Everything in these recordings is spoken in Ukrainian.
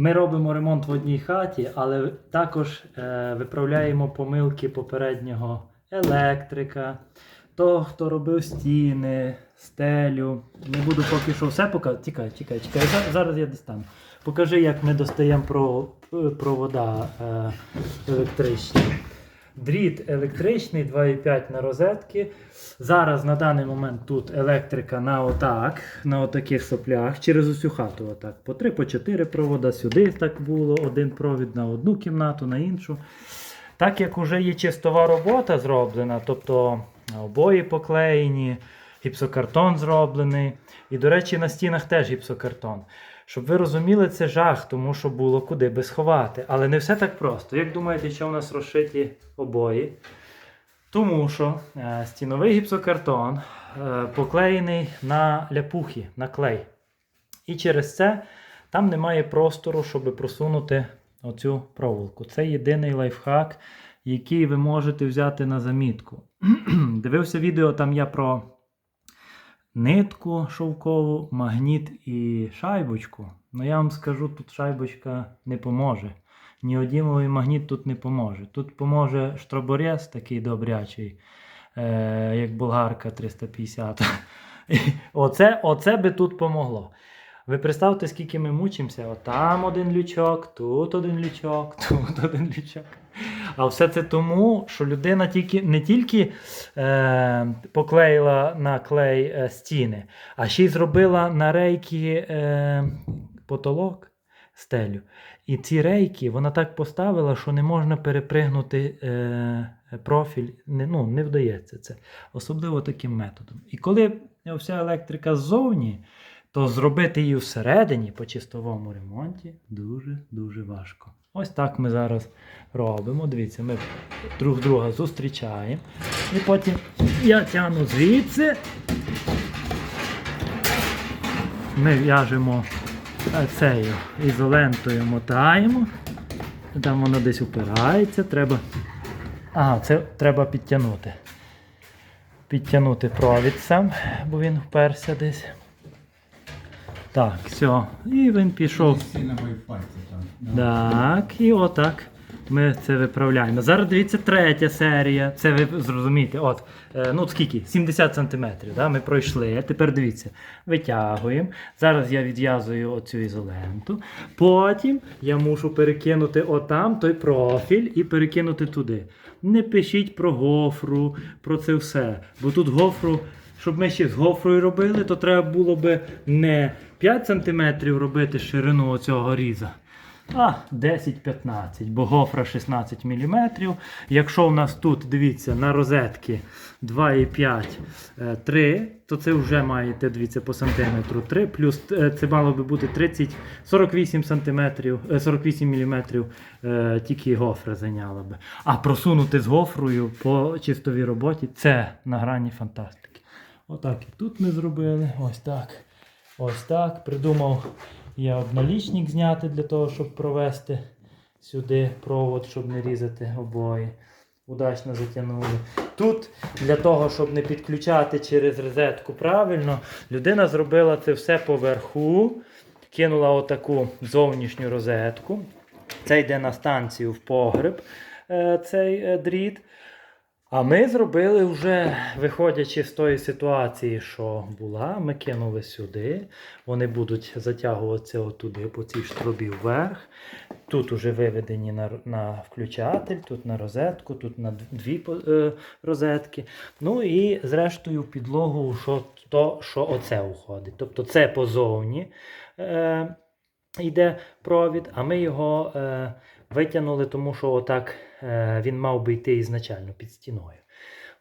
Ми робимо ремонт в одній хаті, але також е, виправляємо помилки попереднього електрика, того, хто робив стіни, стелю. Не буду поки що все показувати. Тікай, тікай, тікай. Зараз я дістану. Покажи, як ми достаємо про, провода е, електричні. Дріт електричний 2,5 на розетки. Зараз на даний момент тут електрика на отак, на отаких соплях, через усю хату. Отак. По 3, по 4 провода сюди так було, один провід на одну кімнату, на іншу. Так як вже є чистова робота зроблена, тобто обої поклеєні, гіпсокартон зроблений. І, до речі, на стінах теж гіпсокартон. Щоб ви розуміли, це жах, тому що було куди би сховати. Але не все так просто. Як думаєте, що в нас розшиті обої? Тому що е, стіновий гіпсокартон е, поклеєний на ляпухи, на клей. І через це там немає простору, щоб просунути оцю проволоку. Це єдиний лайфхак, який ви можете взяти на замітку. Дивився відео, там я про нитку шовкову, магніт і шайбочку. Ну я вам скажу, тут шайбочка не поможе. Неодімовий магніт тут не поможе. Тут поможе штроборез такий добрячий, е, як болгарка 350. Оце, оце би тут помогло. Ви представте, скільки ми мучимося. От там один лючок, тут один лючок, тут один лючок. А все це тому, що людина тільки, не тільки е, поклеїла на клей е, стіни, а ще й зробила на рейки е, потолок, стелю. І ці рейки вона так поставила, що не можна перепригнути е, профіль. Не, ну, не вдається це. Особливо таким методом. І коли вся електрика ззовні, то зробити її всередині по чистовому ремонті дуже-дуже важко. Ось так ми зараз робимо. Дивіться, ми друг друга зустрічаємо. І потім я тягну звідси. Ми в'яжемо е, цею ізолентою мотаємо. Там воно десь упирається. Треба. Ага, це треба підтягнути. Підтягнути провід сам, бо він вперся десь. Так, все. І він пішов. Так, і отак. Ми це виправляємо. Зараз дивіться третя серія. Це ви зрозумієте. От, е, ну скільки? 70 см. Да? Ми пройшли. Тепер дивіться, витягуємо. Зараз я відв'язую оцю ізоленту. Потім я мушу перекинути отам той профіль і перекинути туди. Не пишіть про гофру, про це все. Бо тут гофру. Щоб ми ще з гофрою робили, то треба було би не 5 см робити ширину оцього різа, а 10-15, бо гофра 16 мм. Якщо у нас тут, дивіться, на розетки 2,5 е, 3, то це вже маєте, дивіться, по сантиметру 3, плюс е, це мало би бути 30, 48 сантиметрів, е, 48 мм е, тільки гофра зайняла би. А просунути з гофрою по чистовій роботі це на грані фантастики. Отак і тут ми зробили. Ось так. Ось так. Придумав я обналічник зняти для того, щоб провести сюди провод, щоб не різати обої. Удачно затягнули. Тут для того, щоб не підключати через розетку правильно, людина зробила це все поверху, кинула отаку зовнішню розетку. Це йде на станцію в погреб, е, цей е, дріт. А ми зробили вже, виходячи з тої ситуації, що була, ми кинули сюди. Вони будуть затягуватися отуди, по цій штробі вверх. Тут вже виведені на, на включатель, тут на розетку, тут на дві е, розетки. Ну і зрештою підлогу, що, то, що оце уходить. Тобто це позовні е, йде провід, а ми його е, витягнули, тому що отак е, він мав би йти ізначально під стіною.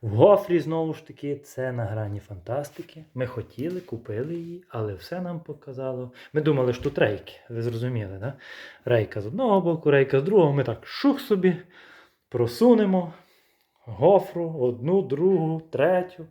В гофрі, знову ж таки, це на грані фантастики. Ми хотіли, купили її, але все нам показало. Ми думали, що тут рейки, ви зрозуміли, да? Рейка з одного боку, рейка з другого. Ми так шух собі просунемо гофру, одну, другу, третю.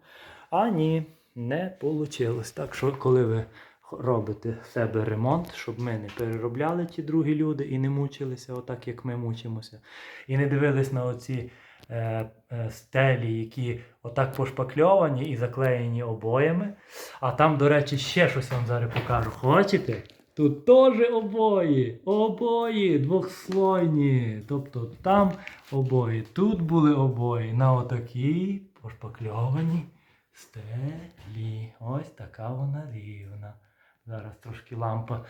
А ні, не вийшло. Так що, коли ви робите в себе ремонт, щоб ми не переробляли ті другі люди і не мучилися, отак як ми мучимося, і не дивились на оці е, е, стелі, які отак пошпакльовані і заклеєні обоями. А там, до речі, ще щось вам зараз покажу. Хочете? Тут теж обої. Обої двохслойні. Тобто там обої, тут були обої на отакій пошпакльованій стелі. Ось така вона рівна. Зараз трошки лампа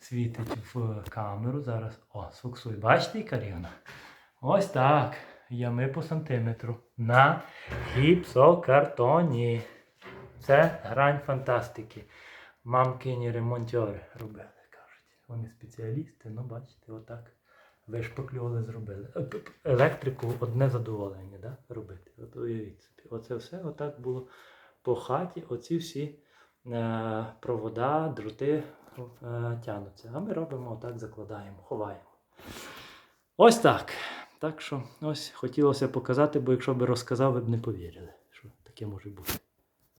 світить в камеру. Зараз. О, сфоксуй. Бачите, яка рівна? Ось так. Ями по сантиметру. На гіпсокартоні. Це грань фантастики. Мамкині ремонтьори робили, кажуть. Вони спеціалісти, ну бачите, отак. Вишпаклювали, зробили. Е, Електрику одне задоволення да? робити. От уявіть собі. Оце все отак було по хаті. Оці всі провода, дроти тягнуться, тянуться. А ми робимо отак, закладаємо, ховаємо. Ось так. Так що ось хотілося показати, бо якщо б розказав, ви б не повірили, що таке може бути.